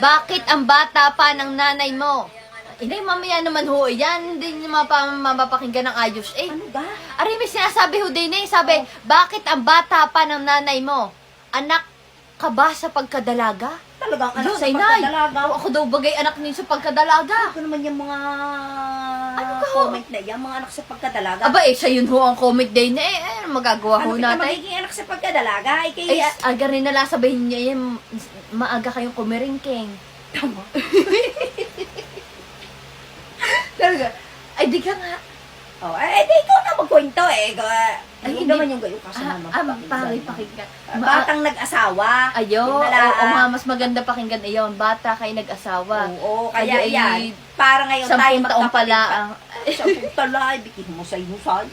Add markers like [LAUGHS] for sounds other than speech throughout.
Bakit ang bata pa ng nanay mo? Inay, mamaya naman ho, yan, hindi niyo mapa, mapapakinggan ng ayos. Eh, Ano ba? Ari, may sinasabi ho din eh. Sabi, bakit ang bata pa ng nanay mo? Anak ka ba sa pagkadalaga? Talagang anak Yun, sa ay, nay. pagkadalaga. O, ako daw bagay anak niyo sa pagkadalaga. Ako naman yung mga Ano? Comment na yan, mga anak sa pagkadalaga. Aba, eh, siya yun ho ang comment day na eh. Eh, ano magagawa ho ano kita natin? magiging anak sa pagkadalaga? Ay, kay... Ay, aga rin nala sabihin niya yan, maaga kayong kumiringking. Tama. [LAUGHS] Talaga? Ay, di ka nga. Oh, eh, di ikaw na magkwento eh. Ikaw, Ay, Ay, hindi. naman yung gayo kasi Ah, naman. ah, pangit pakinggan. Ma- Batang nag-asawa. Ayo, oo, nala- oo nga, mas maganda pakinggan iyon. Bata kayo nag-asawa. Oo, kaya Kayo ay yan. Para ngayon tayo Sampung taong magkapatid pala ka. ang... Sampung talay, bikin mo sa inusay.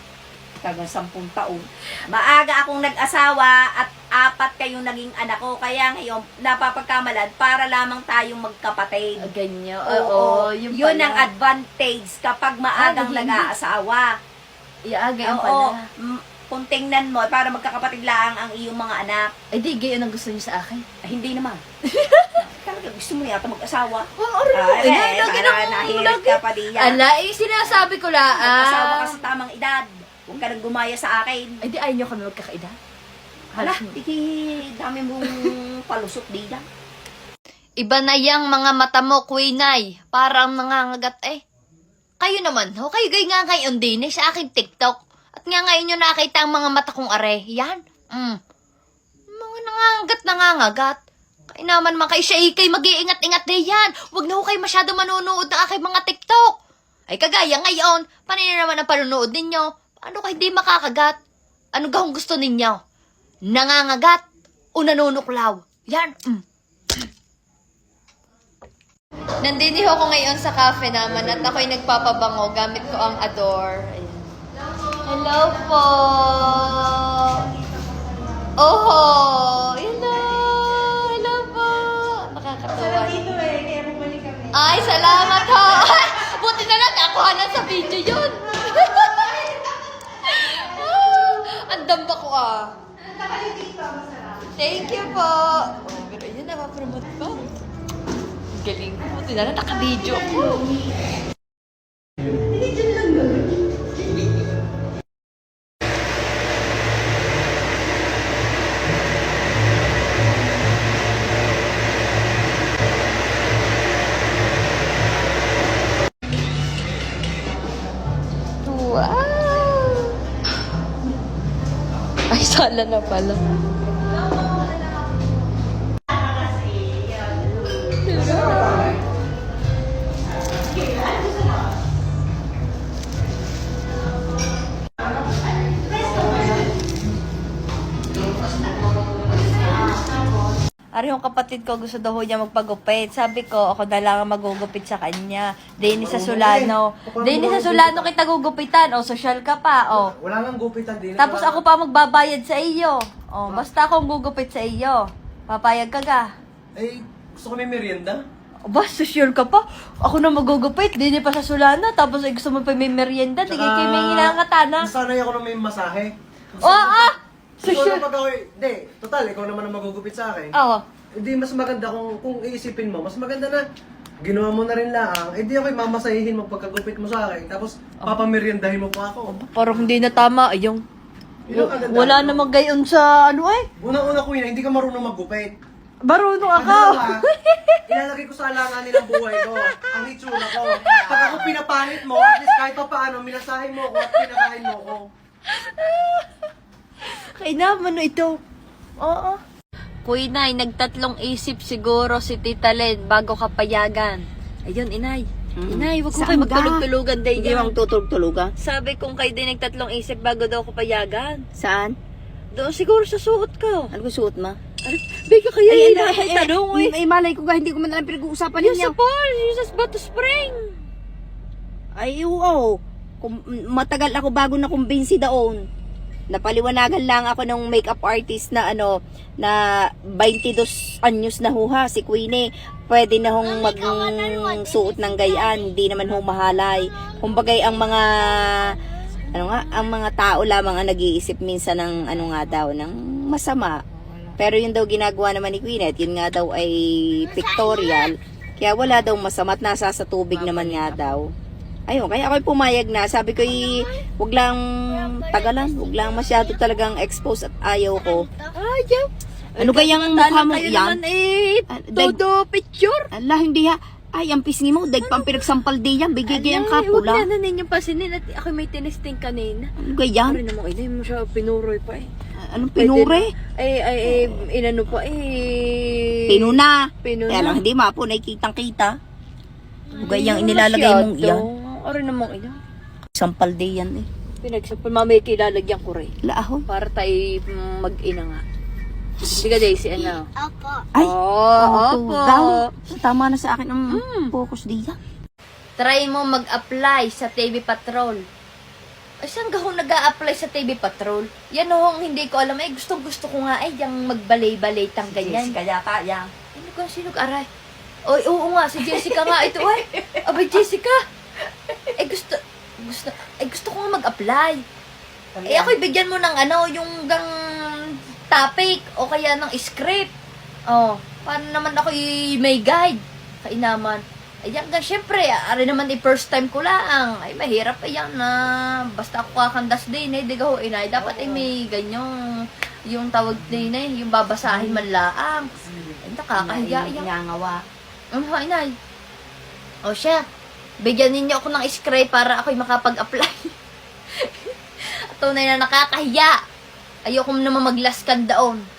Tagang sampung taon. Maaga akong nag-asawa at apat kayong naging anak ko. Kaya ngayon, napapagkamalad para lamang tayong magkapatid. Ganyan. Oo, Oo, yun, yun pala. ang advantage kapag maagang Ah, nag-aasawa. Iaga yun Oo, pala. mm, kung tingnan mo, para magkakapatid lang ang iyong mga anak. Ay, di, gayon ang gusto niyo sa akin. Ay, hindi naman. [LAUGHS] Talaga gusto mo yata mag-asawa. Oo, Ah, Ay, eh, lagi para nahirit ka pa diyan. Ala, eh, sinasabi ko la. Mag-asawa Ah. ka sa tamang edad. Huwag ka nang gumaya sa akin. Ay, di, ayaw nyo kami magkakaida. Hala, Halos, dami mong [LAUGHS] palusot dila. Iba na yang mga mata mo, Queenay. Parang nangangagat eh. Kayo naman, ho? Kayo gay nga ngayon din eh, sa aking TikTok. At nga ngayon nyo nakita ang mga mata kong are. Yan. Mm. Mga nangangagat, nangangagat. Kaya naman mga kayo siya ikay mag-iingat-ingat din yan. Huwag na ho kayo masyado manonood ng aking mga TikTok. Ay kagaya ngayon, paano na naman ang panonood ninyo? Paano kayo hindi makakagat? Ano gahong gusto ninyo? Nangangagat o nanunuklaw? Yan. Mm. Nandiniho ko ngayon sa cafe naman at ako'y nagpapabango gamit ko ang Adore. Ayan. Hello po! Oho! Hello! Hello po! Nakakatawa. dito eh, kaya bumalik kami. Ay, salamat ho! Ay, [LAUGHS] buti na lang, nakuhanan sa video yun! [LAUGHS] ang damba ko ah. Thank you po! Oh, pero yun, napapromote ko. Galing ko. Buti na lang, naka-video ko. Sala na pala. Ari yung kapatid ko, gusto daw niya magpagupit. Sabi ko, ako na lang ang magugupit sa kanya. Dini sa Solano. Dini sa Solano kita gugupitan. O, social ka pa. O. Wala nang gupitan din. Tapos ako pa magbabayad sa iyo. O, basta akong gugupit sa iyo. Papayag ka ga. Eh, gusto ko may merienda. Ba, social ka pa? Ako na magugupit. Dini pa sa Solano. Tapos ay gusto mo pa may merienda. Tigay kayo may inangatana. Nasanay ako na may masahe. O, ah! Social. na pag ako, hindi, total, ikaw naman ang magugupit sa akin. Oo. Hindi, mas maganda kung, kung iisipin mo, mas maganda na ginawa mo na rin lang, eh di ako'y mamasahihin mo pagkagupit mo sa akin, tapos papameriendahin mo pa ako. Parang hindi na tama. Ayong. Yun ang kagandahan Wala namang gayon sa ano eh. Unang-una ko yun, hindi ka marunong maggupit. Marunong ako. Pangalawa, [LAUGHS] ilalagay ko sa alanganin ang buhay ko, ang itsura ko. Pag ako pinapangit mo, at least kahit pa paano, minasahin mo ako at pinakain mo ako. Kailangan ano ito. Oo. Kuy Nay, nagtatlong isip siguro si Tita Len bago kapayagan. Ayun, inay. Inay, wag mo Saan kayo ga? magtulog-tulugan day Hindi yan. mang tutulog-tulugan. Sabi kong kayo din nagtatlong isip bago daw kapayagan. Saan? Doon siguro sa suot ko. Ano ko suot ma? Ay, bigla kaya Ay, yun ay, ay, ay, tanong eh. ay, malay ko ga, hindi ko man alam pinag-uusapan Yung ninyo. sa Paul, yung sa Bato Spring. Ay, oo. Kum- matagal ako bago na kumbinsi daon. Napaliwanagan lang ako ng makeup artist na ano, na 22 anyos na huha, si Queenie. Pwede na hong mag-suot ng gayaan, hindi naman hong mahalay. Kumbagay ang mga, ano nga, ang mga tao lamang ang nag-iisip minsan ng ano nga daw, ng masama. Pero yun daw ginagawa naman ni Queenet, yun nga daw ay pictorial. Kaya wala daw masama at nasa sa tubig naman nga daw. Ayun, kaya ako'y pumayag na. Sabi ko, wag lang tagalan, wag lang masyado talagang expose at ayaw ko. Ay, yeah. Ano kayang mukha mo yan? eh, Ah, todo picture. Ala, hindi ha. Ay, ang pisngi mo, dag pang pinagsampal di yan, bigay Huwag kapula. na na ninyong pasinin at ako may tinisting kanina. Ano gayan? Pare naman, hindi mo siya pinuroy pa eh. Anong pinure? Ay, ay, ay, inano pa eh. Pinuna. Pinuna. Kaya lang, hindi mapo, nakikitang kita. Gayang inilalagay mong yan. Ari namang ina. Sampal di yan eh. Pinagsapal, mamaya kilalagyan ko rin. Laahon. Para tayo mag-ina nga. Hindi ka Daisy, ano? Ay, Oo, opo. Daw. Tama na sa akin ang Mm. focus diyan. Try mo mag-apply sa TV Patrol. Ay, saan ka nag apply sa TV Patrol? Yan ho, hindi ko alam. Ay, gusto gusto ko nga ay yung magbalay-balay tang ganyan. yata yan. Hindi ko sino aray. Oy, oo nga, si Jessica nga ito ay. Abay, Jessica. Eh, gusto, gusto, ay gusto ko nga mag-apply. Eh, ako'y bigyan mo ng ano, yung gang topic o kaya ng script. Oh, paano naman ako may guide? Kainaman. Ay, yan gan, syempre, ari naman eh, first time ko lang. Ay, mahirap pa yan na basta ako kakandas din eh, di ka ho, inay. Dapat ay may ganyong, yung tawag din eh, yung babasahin man laang. Ay, nakakahiya yan. Nangawa. Ano inay? O siya, bigyan ninyo ako ng script para ako'y makapag-apply. [LAUGHS] At tunay na nakakahiya. Ayoko naman maglaskan daon.